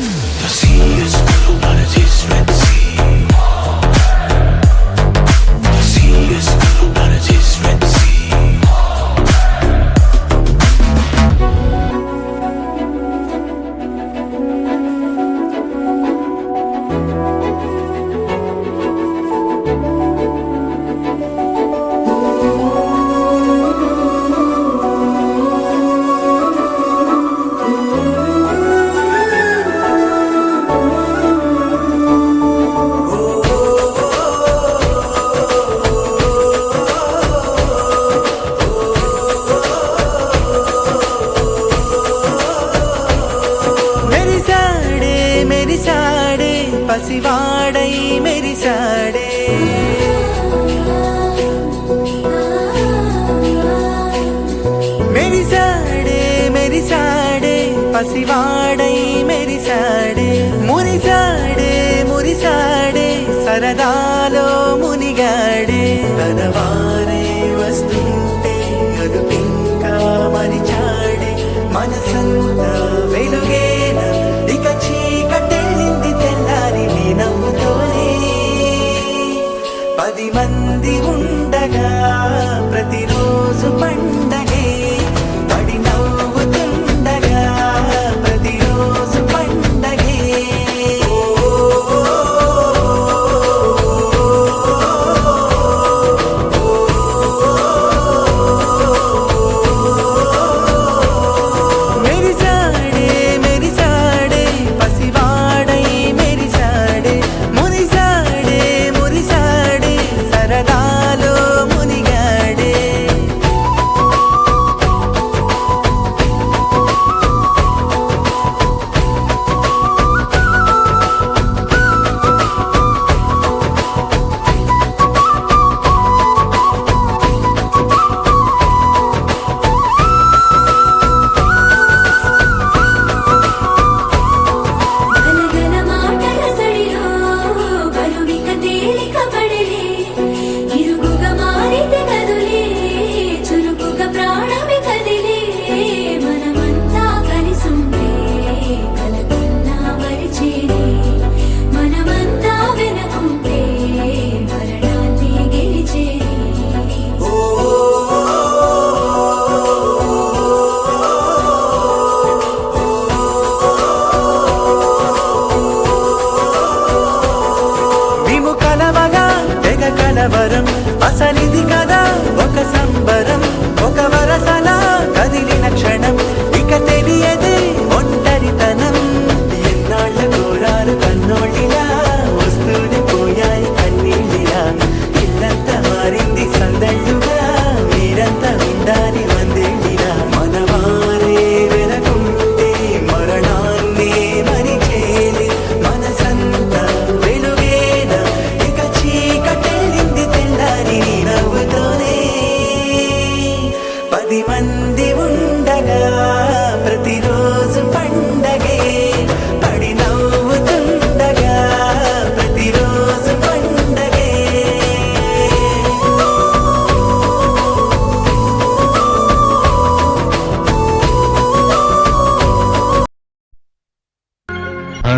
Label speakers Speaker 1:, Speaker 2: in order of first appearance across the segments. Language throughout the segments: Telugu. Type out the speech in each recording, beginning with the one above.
Speaker 1: The sea is es. కాసివాడై
Speaker 2: మెరిసాడే మెరిసాడే మెరిసాడే పసివాడై మెరిసాడే మురిసాడే మురిసాడే సరదాలో మునిగాడే. తనవారే వస్తుంటే అదు ఇంకా మరిచాడే. మనసంతా వెలుగు పది మంది ఉండగా ప్రతిరోజు పండుగ.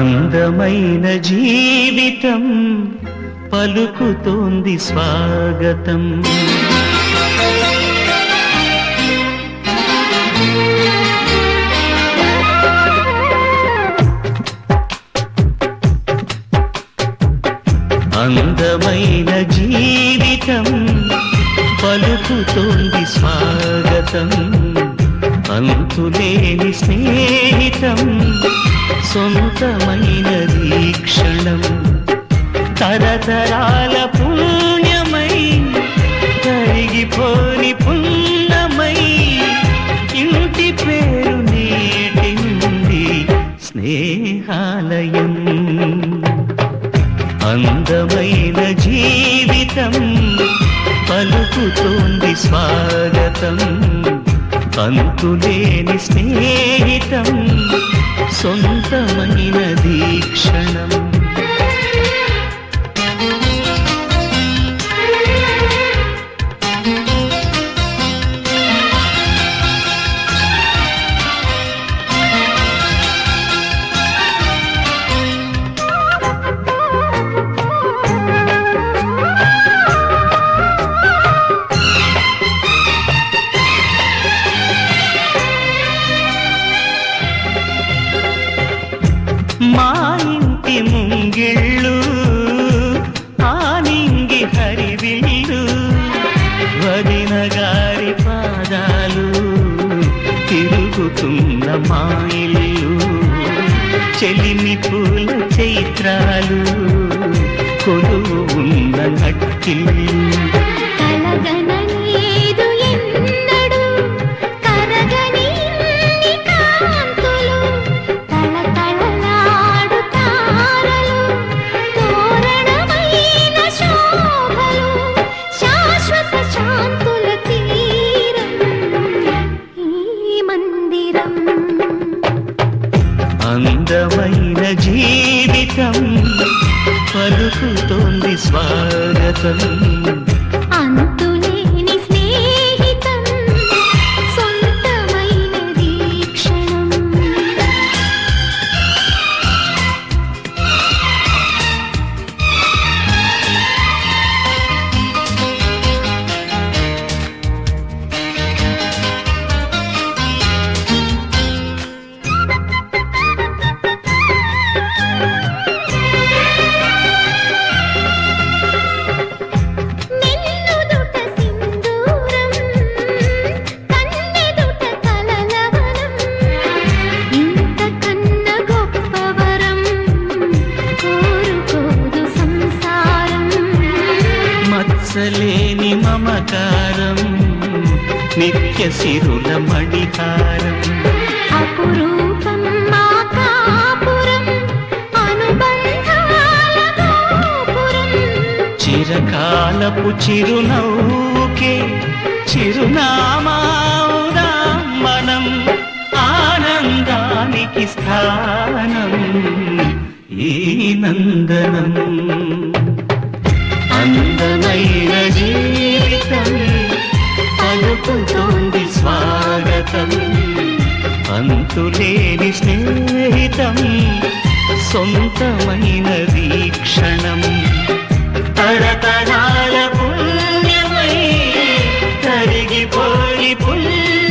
Speaker 3: అందమైన జీవితం పలుకుతోంది స్వాగతం. అందమైన జీవితం పలుకుతోంది స్వాగతం. అంతులేని స్నేహితం సొంతమైనది క్షణం తరతరాల పుణ్యమై కరిగిపోని పుణ్యమై ఇంటి పేరు నీటింది స్నేహాలయం. అందమైన జీవితం పలుకుతోంది స్వాగతం. అంతులేని స్నేహితం சொந்தமகின தீக்ஷணம் తిరుగుతున్న మా ఇల్లు చెలిమి పూల చైత్రాలు కొలువు ఉన్న నట్టిల్లు. స్వాగతం. నిత్య సిరుల మణిహారం.
Speaker 4: అపురూపం మా కాపురం అనుబంధాల గోపురం
Speaker 3: చిరకాలపు చిరునవ్వుకే చిరునామావుదాం మనం ఆనందానికి స్థానం ఈ నందనం. అందమైన జీవితం పలుకుతోంది స్వాగతం. అంతులేని స్నేహితం సొంతమైన వీక్షణం. తరతరాల పుణ్యమై కరిగిపోయి పుణ్య